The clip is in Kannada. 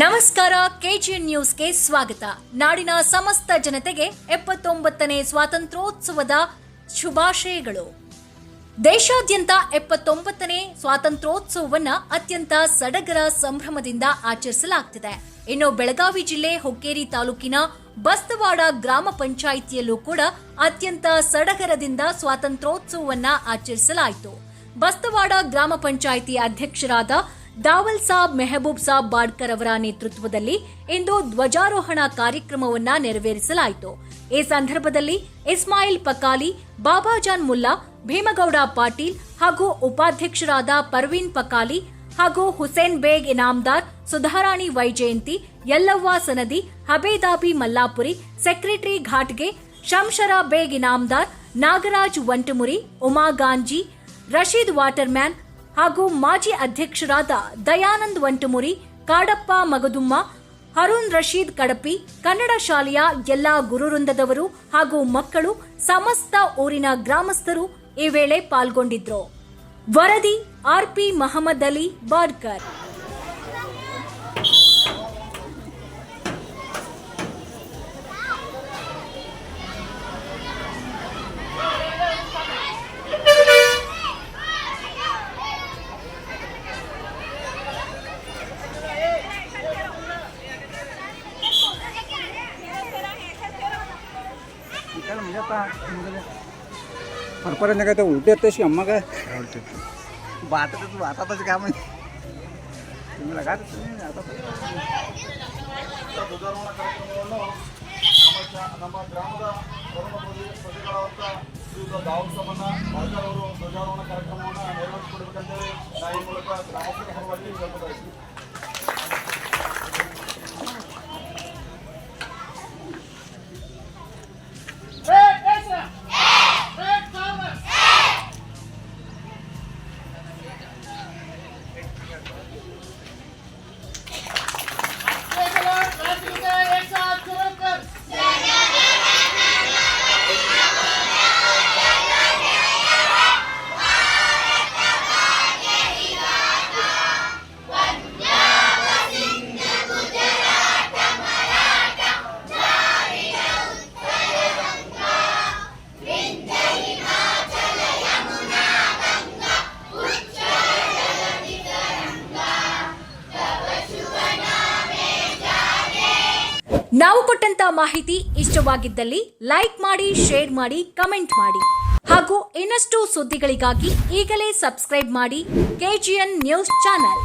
ನಮಸ್ಕಾರ ಕೆಜಿಎನ್ ನ್ಯೂಸ್ಗೆ ಸ್ವಾಗತ. ನಾಡಿನ ಸಮಸ್ತ ಜನತೆಗೆ ಎಪ್ಪತ್ತೊಂಬತ್ತನೇ ಸ್ವಾತಂತ್ರ್ಯೋತ್ಸವದ ಶುಭಾಶಯಗಳು. ದೇಶಾದ್ಯಂತ ಎಪ್ಪತ್ತೊಂಬತ್ತನೇ ಸ್ವಾತಂತ್ರ್ಯೋತ್ಸವವನ್ನ ಅತ್ಯಂತ ಸಡಗರ ಸಂಭ್ರಮದಿಂದ ಆಚರಿಸಲಾಗ್ತಿದೆ. ಇನ್ನು ಬೆಳಗಾವಿ ಜಿಲ್ಲೆ ಹೊಕ್ಕೇರಿ ತಾಲೂಕಿನ ಬಸ್ತವಾಡ ಗ್ರಾಮ ಪಂಚಾಯಿತಿಯಲ್ಲೂ ಕೂಡ ಅತ್ಯಂತ ಸಡಗರದಿಂದ ಸ್ವಾತಂತ್ರ್ಯೋತ್ಸವವನ್ನ ಆಚರಿಸಲಾಯಿತು. ಬಸ್ತವಾಡ ಗ್ರಾಮ ಪಂಚಾಯಿತಿ ಅಧ್ಯಕ್ಷರಾದ ದಾವಲ್ ಸಾಬ್ ಮೆಹಬೂಬ್ ಸಾಬ್ ಬಾಡ್ಕರ್ ಅವರ ನೇತೃತ್ವದಲ್ಲಿ ಇಂದು ಧ್ವಜಾರೋಹಣ ಕಾರ್ಯಕ್ರಮವನ್ನ ನೆರವೇರಿಸಲಾಯಿತು. ಈ ಸಂದರ್ಭದಲ್ಲಿ ಇಸ್ಮಾಯಿಲ್ ಪಕಾಲಿ, ಬಾಬಾಜಾನ್ ಮುಲ್ಲಾ, ಭೀಮಗೌಡ ಪಾಟೀಲ್ ಹಾಗೂ ಉಪಾಧ್ಯಕ್ಷರಾದ ಪರ್ವೀನ್ ಪಕಾಲಿ ಹಾಗೂ ಹುಸೇನ್ ಬೇಗ್ ಇನಾಮ್ದಾರ್, ಸುಧಾರಾಣಿ ವೈಜಯಂತಿ, ಯಲ್ಲವ್ವ ಸನದಿ, ಹಬೇದಾಬಿ ಮಲ್ಲಾಪುರಿ, ಸೆಕ್ರೆಟರಿ ಘಾಟ್ಗೆ ಶಂಶರಾ ಬೇಗ್ ಇನಾಮ್ದಾರ್, ನಾಗರಾಜ್ ವಂಟಮುರಿ ಉಮಾ ಗಾಂಜಿ, ರಶೀದ್ ವಾಟರ್ಮ್ಯಾನ್ ಹಾಗೂ ಮಾಜಿ ಅಧ್ಯಕ್ಷರಾದ ದಯಾನಂದ್ ವಂಟಮುರಿ, ಕಾಡಪ್ಪ ಮಗದುಮ್ಮ, ಹರುಣ್ ರಶೀದ್ ಕಡಪಿ, ಕನ್ನಡ ಶಾಲೆಯ ಎಲ್ಲಾ ಗುರುವೃಂದದವರು ಹಾಗೂ ಮಕ್ಕಳು ಸಮಸ್ತ ಊರಿನ ಗ್ರಾಮಸ್ಥರು ಈ ವೇಳೆ ಪಾಲ್ಗೊಂಡಿದ್ರು. ವರದಿ ಆರ್ಪಿ ಮಹಮ್ಮದ್ ಅಲಿ ಬಾಡ್ಕರ್ इकडे म्हणजे आता परपर्यंत काय तर उलटी आहेत तशी अम्मा काय आता तू आता तसं काय म्हणजे तुम्ही लगा तुम्ही आता ನಮ್ಮ ಗ್ರಾಮದ ಧರ್ಮ ಪ್ರತಿಗಳಾದಂಥ ಶ್ರೀಯುತ ದಾವೂದ್ ಸಮನ್ನ ಬಾಳ್ಕರ್ ಅವರು ಧ್ವಜಾರೋಹಣ ಕಾರ್ಯಕ್ರಮವನ್ನು ನೆರವೇರಿಸಿಕೊಡ್ಬೇಕಂತೇಳಿ ನಾ ಈ ಮೂಲಕ ಗ್ರಾಮಸ್ಥರ ಪರವಾಗಿ ನಾವು ಕೊಟ್ಟಂತ ಮಾಹಿತಿ ಇಷ್ಟವಾಗಿದ್ದಲ್ಲಿ ಲೈಕ್ ಮಾಡಿ, ಶೇರ್ ಮಾಡಿ, ಕಮೆಂಟ್ ಮಾಡಿ. ಹಾಗೂ ಇನ್ನಷ್ಟು ಸುದ್ದಿಗಳಿಗಾಗಿ ಈಗಲೇ ಸಬ್ಸ್ಕ್ರೈಬ್ ಮಾಡಿ ಕೆಜಿಎನ್ ನ್ಯೂಸ್ ಚಾನೆಲ್.